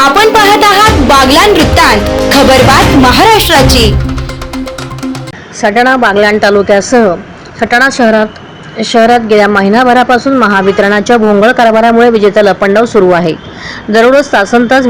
आपण पाहत आहात बागलान वृत्तांत खबरबात महाराष्ट्राची. सटाणा बागलान तालुक्यासह सटाणा शहरात शहरात गेल्या महिनाभरापासून महावितरणाच्या भोंगळ कारभारामुळे विजेचा लपंडाव सुरू आहे. दररोज तासन तास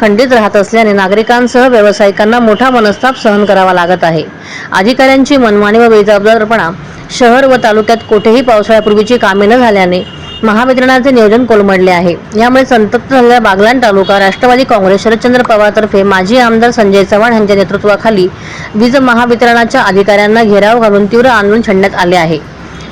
खंडित राहत असल्याने नागरिकांसह व्यावसायिकांना मोठा मनस्ताप सहन करावा लागत आहे. अधिकाऱ्यांची मनमानी व बेजबाबदारपणा शहर व तालुक्यात कुठेही पावसाळ्यापूर्वीची कामे न झाल्याने महावितरणाचे नियोजन कोलमडले आहे. यामुळे संतप्त झालेला बागलाण तालुका राष्ट्रवादी काँग्रेस शरदचंद्र पवारतर्फे माजी आमदार संजय चव्हाण यांच्या नेतृत्वाखाली वीज महावितरणाच्या अधिकाऱ्यांना घेराव घालून तीव्र आंदोलन छेडण्यात आले आहे.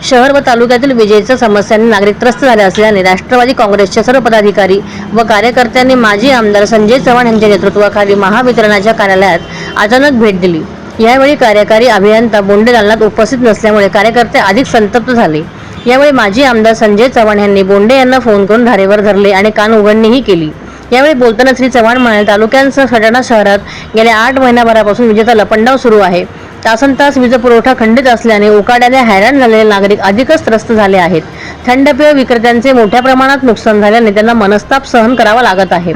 शहर व तालुक्यातील विजेच्या समस्यांनी नागरिक त्रस्त झाले असल्याने राष्ट्रवादी काँग्रेसच्या सर्व पदाधिकारी व कार्यकर्त्यांनी माजी आमदार संजय चव्हाण यांच्या नेतृत्वाखाली महावितरणाच्या कार्यालयात अचानक भेट दिली. यावेळी कार्यकारी अभियंता बोंडे दालनात उपस्थित नसल्यामुळे कार्यकर्ते अधिक संतप्त झाले. यावेळी माजी आमदार संजय चव्हाण यांनी बोंडे यांना फोन करून धारेवर धरले आणि कान उघडणीही केली. यावेळी बोलताना श्री चव्हाण म्हणाले तालुक्यांसह सटाणा शहरात गेल्या आठ महिन्याभरापासून विजेचा लपंडाव सुरू आहे. तासन तास वीज पुरवठा खंडित असल्याने उकाड्याने हैराण झालेले नागरिक अधिकच त्रस्त झाले आहेत. थंड पेय विक्रेत्यांचे मोठ्या प्रमाणात नुकसान झाल्याने त्यांना मनस्ताप सहन करावा लागत आहे.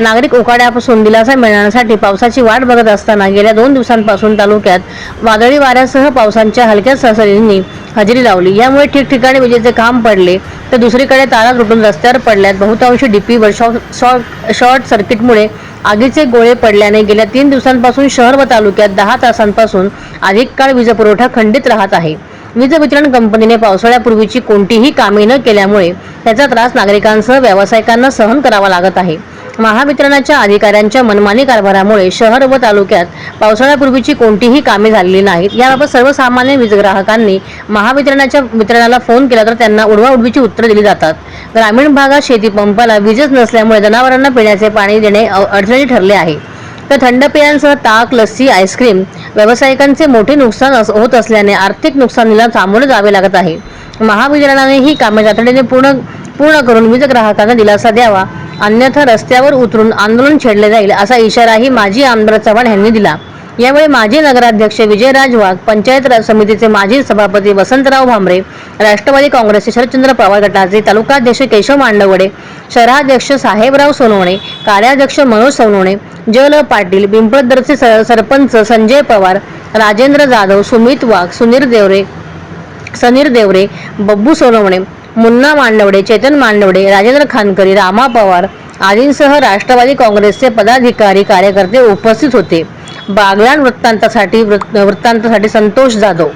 नागरिक उकाड्यापासून दिलासा मिळण्यासाठी पावसाची वाट बघत असताना गेल्या दोन दिवसांपासून तालुक्यात वादळी वाऱ्यासह पावसांच्या हलक्या सळसळींनी हजेरी लावली. यामुळे ठिकठिकाणी विजेचे काम पडले तर दुसरीकडे तारा तुटून रस्त्यावर पडल्यात. बहुतांशी डीपीवर शॉर्ट शॉर्ट शॉर्ट सर्किटमुळे आगीचे गोळे पडल्याने गेल्या तीन दिवसांपासून शहर व तालुक्यात दहा तासांपासून अधिक काळ वीज पुरवठा खंडित राहत आहे. वीज वितरण कंपनीने पावसाळ्यापूर्वीची कोणतीही कामे न केल्यामुळे त्याचा त्रास नागरिकांसह व्यावसायिकांना सहन करावा लागत आहे. महावितरणाच्या अधिकाऱ्यांच्या मनमानी कारभारामुळे शहर व तालुक्यात पावसाळ्यापूर्वीची कोणतीही कामे झालेली नाहीत. याबाबत सर्वसामान्य वीज ग्राहकांनी महावितरणाच्या वितरणाला फोन केला तर त्यांना उडवाउडवीची उत्तरं दिली जातात. ग्रामीण भागात शेती पंपाला वीजच नसल्यामुळे जनावरांना पिण्याचे पाणी देणे अडचणी ठरले आहे. तर थंड पेयांसह ताक लस्सी आईस्क्रीम व्यावसायिकांचे मोठे नुकसान अस- होत असल्याने आर्थिक नुकसानीला सामोरे जावे लागत आहे. महावितरणाने ही कामे तातडीने पूर्ण पूर्ण करून वीज ग्राहकांना दिलासा द्यावा अन्यथा रस्त्यावर उतरून आंदोलन छेडले जाईल असा इशाराही माजी आमदार चव्हाण यांनी दिला. यावेळी माजी नगराध्यक्ष विजयराज वाघ पंचायत राज समितीचे माजी सभापती वसंतराव भांबरे राष्ट्रवादी काँग्रेसचे शरदचंद्र पवार गटाचे तालुकाध्यक्ष केशव मांडवडे शहराध्यक्ष साहेबराव सोनवणे कार्याध्यक्ष मनोज सोनवणे जल पाटील पिंपळदरचे सर- सरपंच संजय पवार राजेंद्र जाधव सुमित वाघ सुनील देवरे सनीर देवरे बब्बू सोनवणे मुन्ना मांडवडे चेतन मांडवडे राजेंद्र खानकरी रामा पवार आदींसह राष्ट्रवादी काँग्रेसचे पदाधिकारी कार्यकर्ते उपस्थित होते. बागलाण वृत्तांतासाठी वृत्तांतासाठी संतोष जाधव